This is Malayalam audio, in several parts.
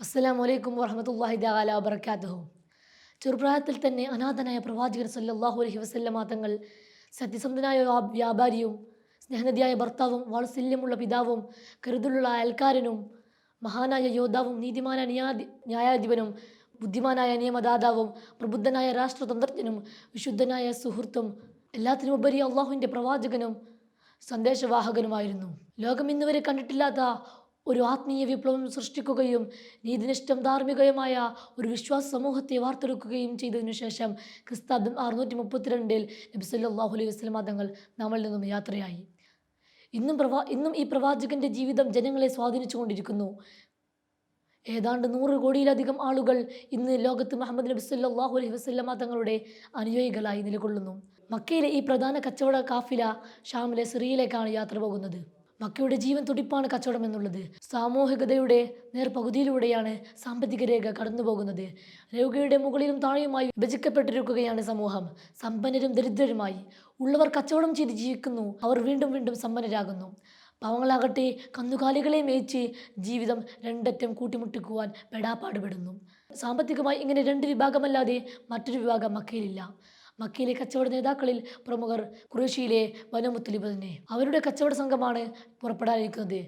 അസ്സലാം വലൈക്കും വറഹമത്തല്ലാഹി ദാല വബറകാതുഹു. ചെറുപ്രായത്തിൽ തന്നെ അനാഥനായ പ്രവാചകൻ സല്ലാഹു അലഹി വസ്ല്ല തങ്ങൾ സത്യസന്ധനായ വ്യാ- വ്യാപാരിയും സ്നേഹനദിയായ ഭർത്താവും വാത്സല്യമുള്ള പിതാവും കരുതലുള്ള അയൽക്കാരനും മഹാനായ യോദ്ധാവും നീതിമാന ന്യായാധി ന്യായാധിപനും ബുദ്ധിമാനായ നിയമദാതാവും പ്രബുദ്ധനായ രാഷ്ട്രതന്ത്രജ്ഞനും വിശുദ്ധനായ സുഹൃത്തും എല്ലാത്തിനുമുപരി അള്ളാഹുവിന്റെ പ്രവാചകനും സന്ദേശവാഹകനുമായിരുന്നു. ലോകം ഇന്നുവരെ കണ്ടിട്ടില്ലാത്ത ഒരു ആത്മീയ വിപ്ലവം സൃഷ്ടിക്കുകയും നീതിനിഷ്ഠം ധാർമ്മികയുമായ ഒരു വിശ്വാസ സമൂഹത്തെ വാർത്തെടുക്കുകയും ചെയ്തതിനു ശേഷം ക്രിസ്താബ്ദം അറുന്നൂറ്റി മുപ്പത്തിരണ്ടിൽ നബി സല്ലല്ലാഹു അലൈഹി വസ്ലം തങ്ങൾ നമ്മളിൽ നിന്നും യാത്രയായി. ഇന്നും പ്രവാ ഇന്നും ഈ പ്രവാചകന്റെ ജീവിതം ജനങ്ങളെ സ്വാധീനിച്ചുകൊണ്ടിരിക്കുന്നു. ഏതാണ്ട് നൂറ് കോടിയിലധികം ആളുകൾ ഇന്ന് ലോകത്ത് മുഹമ്മദ് നബി സല്ലല്ലാഹു അലൈഹി വസല്ലമ തങ്ങളുടെ അനുയായികളായി നിലകൊള്ളുന്നു. മക്കയിലെ ഈ പ്രധാന കച്ചവട കാഫില ഷാമിലെ സിറിയയിലേക്കാണ് യാത്ര പോകുന്നത്. മക്കയുടെ ജീവൻ തുടിപ്പാണ് കച്ചവടം എന്നുള്ളത്. സാമൂഹികതയുടെ നേർപകുതിയിലൂടെയാണ് സാമ്പത്തിക രേഖ കടന്നു പോകുന്നത് രേഖയുടെ മുകളിലും താഴെയുമായി വിഭജിക്കപ്പെട്ടിരിക്കുകയാണ് സമൂഹം. സമ്പന്നരും ദരിദ്രരുമായി ഉള്ളവർ കച്ചവടം ചെയ്ത് ജീവിക്കുന്നു. അവർ വീണ്ടും വീണ്ടും സമ്പന്നരാകുന്നു. പാവങ്ങളാകട്ടെ കന്നുകാലികളെ മേയിച്ച് ജീവിതം രണ്ടറ്റം കൂട്ടിമുട്ടിക്കുവാൻ പെടാപ്പാടുപെടുന്നു സാമ്പത്തികമായി ഇങ്ങനെ രണ്ട് വിഭാഗമല്ലാതെ മറ്റൊരു വിഭാഗം മക്കയിലില്ല. മക്കയിലെ കച്ചവട നേതാക്കളിൽ പ്രമുഖർ കുറേഷ്യയിലെ വനമുത്തലിബ് തന്നെ. അവരുടെ കച്ചവട സംഘമാണ് പുറപ്പെടാനിരിക്കുന്നത്.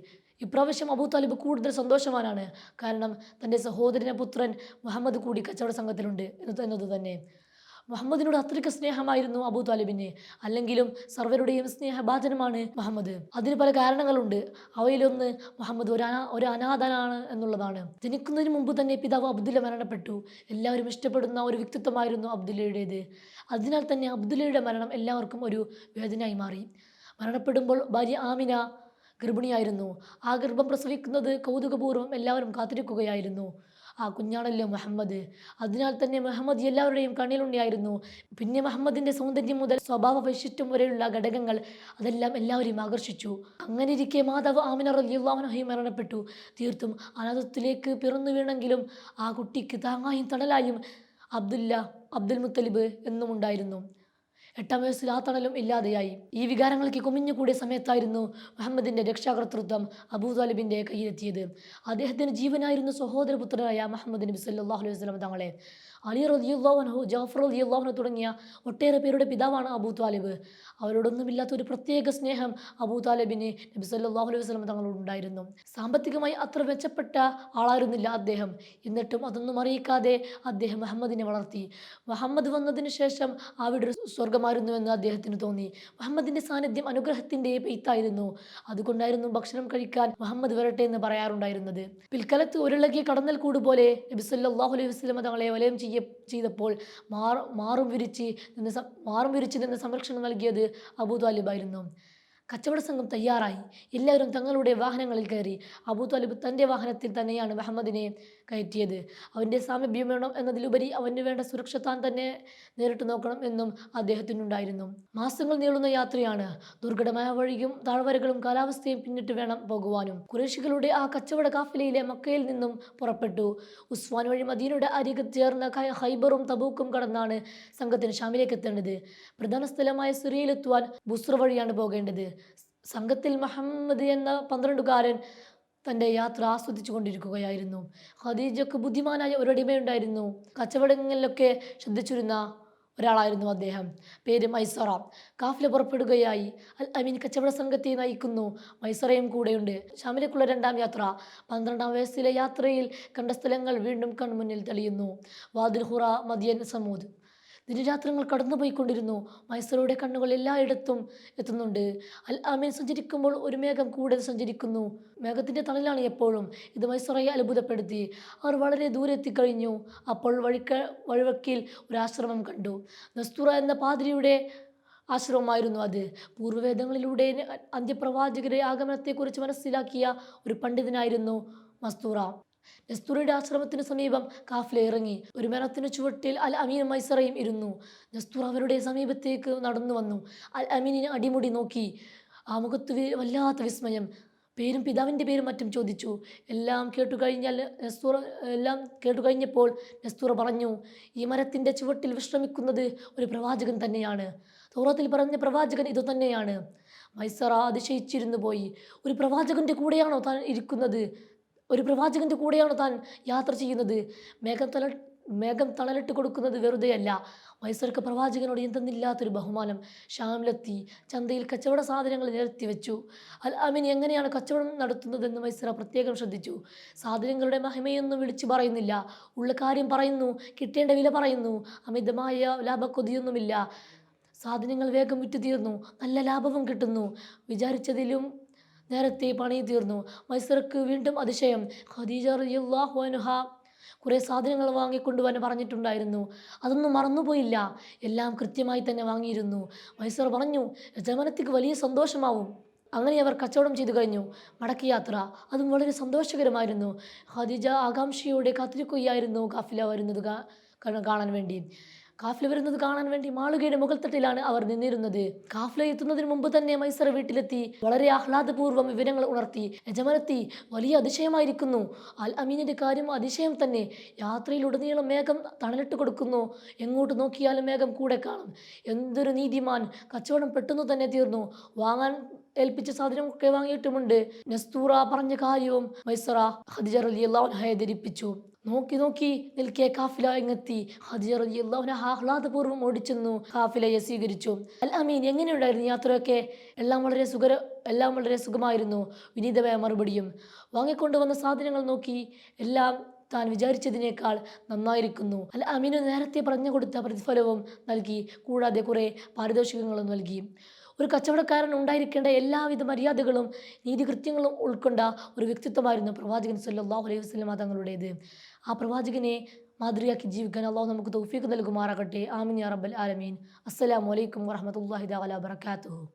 ഇപ്രാവശ്യം അബൂ താലിബ് കൂടുതൽ സന്തോഷവാനാണ്. കാരണം തന്റെ സഹോദരനെ പുത്രൻ മുഹമ്മദ് കൂടി കച്ചവട സംഘത്തിലുണ്ട് എന്നത് തന്നെ. മുഹമ്മദിനോട് അത്രയ്ക്ക് സ്നേഹമായിരുന്നു അബൂ താലിബിന്. അല്ലെങ്കിലും സർവരുടെയും സ്നേഹബാധനമാണ് മുഹമ്മദ്. അതിന് പല കാരണങ്ങളുണ്ട്. അവയിലൊന്ന് മുഹമ്മദ് ഒരു അനാ ഒരു അനാഥനാണ് എന്നുള്ളതാണ്. ജനിക്കുന്നതിന് മുമ്പ് തന്നെ പിതാവ് അബ്ദുല്ല മരണപ്പെട്ടു. എല്ലാവരും ഇഷ്ടപ്പെടുന്ന ഒരു വ്യക്തിത്വമായിരുന്നു അബ്ദുല്ലയുടേത്. അതിനാൽ തന്നെ അബ്ദുല്ലയുടെ മരണം എല്ലാവർക്കും ഒരു വേദനയായി മാറി. മരണപ്പെടുമ്പോൾ ഭാര്യ ആമിന ഗർഭിണിയായിരുന്നു. ആ ഗർഭം പ്രസവിക്കുന്നത് കൗതുകപൂർവം എല്ലാവരും കാത്തിരിക്കുകയായിരുന്നു. ആ കുഞ്ഞാണല്ലോ മുഹമ്മദ്? അതിനാൽ തന്നെ മുഹമ്മദ് എല്ലാവരുടെയും കണ്ണിലുണ്ടായിരുന്നു പിന്നെ മുഹമ്മദിന്റെ സൗന്ദര്യം മുതൽ സ്വഭാവ വൈശിഷ്ട്യം വരെയുള്ള ഘടകങ്ങൾ അതെല്ലാം എല്ലാവരെയും ആകർഷിച്ചു. അങ്ങനെ ഇരിക്കെ മാതാവ് ആമിന റലിയുള്ളാഹുനഹി മരണപ്പെട്ടു. തീർത്തും അനാഥത്തിലേക്ക് പിറന്നു വീണെങ്കിലും ആ കുട്ടിക്ക് താങ്ങായും തണലായും അബ്ദുല്ല അബ്ദുൽ മുത്തലിബ് എന്നും ഉണ്ടായിരുന്നു എട്ടാം വയസ്സിൽ ആ തണലും ഇല്ലാതെയായി. ഈ വികാരങ്ങൾക്ക് കുമിഞ്ഞുകൂടിയ സമയത്തായിരുന്നു മുഹമ്മദിന്റെ രക്ഷാകർത്തൃത്വം അബൂതാലിബിന്റെ കയ്യിലെത്തിയത്. അദ്ദേഹത്തിന് ജീവനായിരുന്നു സഹോദരപുത്രനായ മുഹമ്മദ് നബി സല്ലല്ലാഹു അലൈഹി വസല്ലം തങ്ങളെ. അലി റളിയല്ലാഹു ജാഫർ റളിയല്ലാഹു തുടങ്ങിയ ഒട്ടേറെ പേരുടെ പിതാവാണ് അബൂ താലിബ്. അവരോടൊന്നുമില്ലാത്ത ഒരു പ്രത്യേക സ്നേഹം അബൂ താലിബിന് നബി സല്ലല്ലാഹു അലൈഹി വസല്ലം തങ്ങളോട് ഉണ്ടായിരുന്നു സാമ്പത്തികമായി അത്ര മെച്ചപ്പെട്ട ആളായിരുന്നില്ല അദ്ദേഹം. എന്നിട്ടും അതൊന്നും അറിയിക്കാതെ അദ്ദേഹം മുഹമ്മദിനെ വളർത്തി. മുഹമ്മദ് വന്നതിന് ശേഷം അവിടെ ഒരു സ്വർഗമായിരുന്നുവെന്ന് അദ്ദേഹത്തിന് തോന്നി. മുഹമ്മദിന്റെ സാന്നിധ്യം അനുഗ്രഹത്തിന്റെ പെയ്ത്തായിരുന്നു അതുകൊണ്ടായിരുന്നു ഭക്ഷണം കഴിക്കാൻ മുഹമ്മദ് വരട്ടെ എന്ന് പറയാറുണ്ടായിരുന്നത്. പിൽക്കാലത്ത് ഒരിളകിയ കടന്നൽ കൂടുപോലെ നബി സല്ലല്ലാഹു അലൈഹി വസല്ലം തങ്ങളെ വലയം ചെയ്യ ചെയ്തപ്പോൾ മാറും മാറും വിരിച്ച് നിന്ന് മാറും വിരിച്ച് നിന്ന് സംരക്ഷണം നൽകിയത് അബൂ താലിബായിരുന്നു കച്ചവട സംഘം തയ്യാറായി. എല്ലാവരും തങ്ങളുടെ വാഹനങ്ങളിൽ കയറി അബൂ താലിബ് തന്റെ വാഹനത്തിൽ തന്നെയാണ് മുഹമ്മദിനെ കയറ്റിയത്. അവന്റെ സാമീപ്യം വേണം എന്നതിലുപരി അവന് വേണ്ട സുരക്ഷ താൻ തന്നെ നേരിട്ട് നോക്കണം എന്നും അദ്ദേഹത്തിനുണ്ടായിരുന്നു. മാസങ്ങൾ നീളുന്ന യാത്രയാണ്. ദുർഘടമായ വഴിയും താഴ്വരകളും കാലാവസ്ഥയും പിന്നിട്ട് വേണം പോകുവാനും. കുറേശികളുടെ ആ കച്ചവട കാഫിലയിലെ മക്കയിൽ നിന്നും പുറപ്പെട്ടു. ഉസ്വാൻ വഴി മദീനയുടെ അരികത്ത് ചേർന്ന ഹൈബറും തബൂക്കും കടന്നാണ് സംഘത്തിന് ഷാമിലേക്ക് എത്തേണ്ടത്. പ്രധാന സ്ഥലമായ സിറിയയിലെത്തുവാൻ ബുസ്ര വഴിയാണ് പോകേണ്ടത്. സംഘത്തിൽ മുഹമ്മദ് എന്ന പന്ത്രണ്ടുകാരൻ തന്റെ യാത്ര ആസ്വദിച്ചു കൊണ്ടിരിക്കുകയായിരുന്നു ഖദീജക്ക് ബുദ്ധിമാനായ ഒരടിമയുണ്ടായിരുന്നു കച്ചവടങ്ങളിലൊക്കെ ശ്രദ്ധിച്ചിരുന്ന ഒരാളായിരുന്നു അദ്ദേഹം. പേര് മൈസറ. കാഫില പുറപ്പെടുകയായി. അൽ അമീൻ കച്ചവട സംഘത്തെ നയിക്കുന്നു. മൈസറയും കൂടെയുണ്ട്. ഷാമിലേക്കുള്ള രണ്ടാം യാത്ര. പന്ത്രണ്ടാം വയസ്സിലെ യാത്രയിൽ കണ്ട സ്ഥലങ്ങൾ വീണ്ടും കൺമുന്നിൽ തെളിയുന്നു. വാദിൽ ഹുറ മദിയൻ സമൂദ്. ദിനരാത്രങ്ങൾ കടന്നുപോയിക്കൊണ്ടിരുന്നു. മൈസറയുടെ കണ്ണുകൾ എല്ലായിടത്തും എത്തുന്നുണ്ട്. അൽ ആമീൻ സഞ്ചരിക്കുമ്പോൾ ഒരു മേഘം കൂടെ സഞ്ചരിക്കുന്നു. മേഘത്തിന്റെ തണലാണ് എപ്പോഴും. ഇത് മൈസറയെ അത്ഭുതപ്പെടുത്തി. അവർ വളരെ ദൂരെ എത്തിക്കഴിഞ്ഞു അപ്പോൾ വഴിക്ക വഴിവക്കിൽ ഒരു ആശ്രമം കണ്ടു. നസ്തുറ എന്ന പാതിരിയുടെ ആശ്രമമായിരുന്നു അത്. പൂർവവേദങ്ങളിലൂടെ അന്ത്യപ്രവാചകരെ ആഗമനത്തെക്കുറിച്ച് മനസ്സിലാക്കിയ ഒരു പണ്ഡിതനായിരുന്നു മസ്തൂറ നസ്തൂറയുടെ ആശ്രമത്തിന് സമീപം കാഫില ഇറങ്ങി. ഒരു മരത്തിന് ചുവട്ടിൽ അൽ അമീൻ മൈസറയും ഇരുന്നു. നസ്തൂർ അവരുടെ സമീപത്തേക്ക് നടന്നു വന്നു. അൽ അമീനിനെ അടിമുടി നോക്കി. ആ മുഖത്ത് വല്ലാത്ത വിസ്മയം. പേരും പിതാവിന്റെ പേരും മറ്റും ചോദിച്ചു. എല്ലാം കേട്ടു കഴിഞ്ഞാൽ നസ്തൂർ എല്ലാം കേട്ടു കഴിഞ്ഞപ്പോൾ നസ്തൂർ പറഞ്ഞു ഈ മരത്തിന്റെ ചുവട്ടിൽ വിശ്രമിക്കുന്നത് ഒരു പ്രവാചകൻ തന്നെയാണ്. തോറത്തിൽ പറഞ്ഞ പ്രവാചകൻ ഇതുതന്നെയാണ് മൈസറ അതിശയിച്ചിരുന്നു പോയി. ഒരു പ്രവാചകന്റെ കൂടെയാണോ താൻ ഇരിക്കുന്നത്? ഒരു പ്രവാചകന്റെ കൂടെയാണ് താൻ യാത്ര ചെയ്യുന്നത്. മേഘം തല മേഘം തളലിട്ട് കൊടുക്കുന്നത് വെറുതെയല്ല. വയസ്സർക്ക് പ്രവാചകനോട് എന്തെന്നില്ലാത്തൊരു ബഹുമാനം ഷാമിലെത്തി ചന്തയിൽ കച്ചവട സാധനങ്ങൾ നിരത്തി വെച്ചു. അൽ അമീൻ എങ്ങനെയാണ് കച്ചവടം നടത്തുന്നതെന്ന് വയസ്സറ പ്രത്യേകം ശ്രദ്ധിച്ചു. സാധനങ്ങളുടെ മഹിമയൊന്നും വിളിച്ചു പറയുന്നില്ല. ഉള്ള കാര്യം പറയുന്നു കിട്ടേണ്ട വില പറയുന്നു. അമിതമായ ലാഭക്കൊതിയൊന്നുമില്ല. സാധനങ്ങൾ വേഗം വിറ്റു തീർന്നു നല്ല ലാഭവും കിട്ടുന്നു. വിചാരിച്ചതിലും നേരത്തെ പണി തീർന്നു മൈസർക്ക് വീണ്ടും അതിശയം. ഖദീജ റളിയല്ലാഹു അൻഹ കുറേ സാധനങ്ങൾ വാങ്ങിക്കൊണ്ടുവാൻ പറഞ്ഞിട്ടുണ്ടായിരുന്നു. അതൊന്നും മറന്നുപോയില്ല. എല്ലാം കൃത്യമായി തന്നെ വാങ്ങിയിരുന്നു. മൈസർ പറഞ്ഞു യജമാനത്തിക്ക് വലിയ സന്തോഷമാവും. അങ്ങനെ അവർ കച്ചവടം ചെയ്തു കഴിഞ്ഞു. മടക്കി യാത്ര. അതും വളരെ സന്തോഷകരമായിരുന്നു. ഖദീജ ആകാംക്ഷയോടെ കാത്തിരിക്കുകയായിരുന്നു. കാഫില വരുന്നത് കാണാൻ വേണ്ടി. കാഫില വരുന്നത് കാണാൻ വേണ്ടി മാളികയുടെ മുകൾത്തട്ടിലാണ് അവർ നിന്നിരുന്നത്. കാഫ്ല എത്തുന്നതിന് മുമ്പ് തന്നെ മൈസർ വീട്ടിലെത്തി വളരെ ആഹ്ലാദപൂർവം വിവരങ്ങൾ ഉണർത്തി. യജമാനത്തി വലിയ അതിശയമായിരിക്കുന്നു. അൽ അമീനിന്റെ കാര്യം അതിശയം തന്നെ. യാത്രയിലുടനീളം മേഘം തണലിട്ട് കൊടുക്കുന്നു. എങ്ങോട്ട് നോക്കിയാലും മേഘം കൂടെ കാണും. എന്തൊരു നീതിമാൻ. കച്ചവടം പെട്ടെന്ന് തന്നെ തീർന്നു. വാങ്ങാൻ ഏൽപ്പിച്ച സാധനമൊക്കെ വാങ്ങിയിട്ടുമുണ്ട്. നസ്തൂറ പറഞ്ഞ കാര്യവും മൈസറ ഹദിജ അലി അള്ളാഹുനഹയെ ധരിപ്പിച്ചു. നോക്കി നോക്കി നിൽക്കെ കാഫില എങ്ങെത്തി. ഹദിജ റളിയല്ലാഹു അൻഹ ആഹ്ലാദപൂർവം ഓടിച്ചെന്നു കാഫിലയെ സ്വീകരിച്ചു. അൽ അമീൻ എങ്ങനെയുണ്ടായിരുന്നു യാത്രയൊക്കെ? എല്ലാം വളരെ സുഖര എല്ലാം വളരെ സുഖമായിരുന്നു. വിനീതമായ മറുപടിയും. വാങ്ങിക്കൊണ്ടുവന്ന സാധനങ്ങൾ നോക്കി എല്ലാം താൻ വിചാരിച്ചതിനേക്കാൾ നന്നായിരിക്കുന്നു. അല്ല അമീനു നേരത്തെ പറഞ്ഞു കൊടുത്ത പ്രതിഫലവും നൽകി. കൂടാതെ കുറേ പാരിതോഷികങ്ങളും നൽകി. ഒരു കച്ചവടക്കാരൻ ഉണ്ടായിരിക്കേണ്ട എല്ലാവിധ മര്യാദകളും നീതികൃത്യങ്ങളും ഉൾക്കൊണ്ട ഒരു വ്യക്തിത്വമായിരുന്നു പ്രവാചകൻ സല്ലാഹു അലൈഹി വസല്ലം തങ്ങളുടേത്. ആ പ്രവാചകനെ മാതൃകയാക്കി ജീവിക്കാൻ അള്ളാഹു നമുക്ക് തൗഫീഖ് നൽകുമാറാകട്ടെ. ആമീൻ യാ റബ്ബൽ ആലമീൻ. അസ്സലാമു അലൈക്കും വറഹ്മത്തുള്ളാഹി തആല വബറകാതുഹു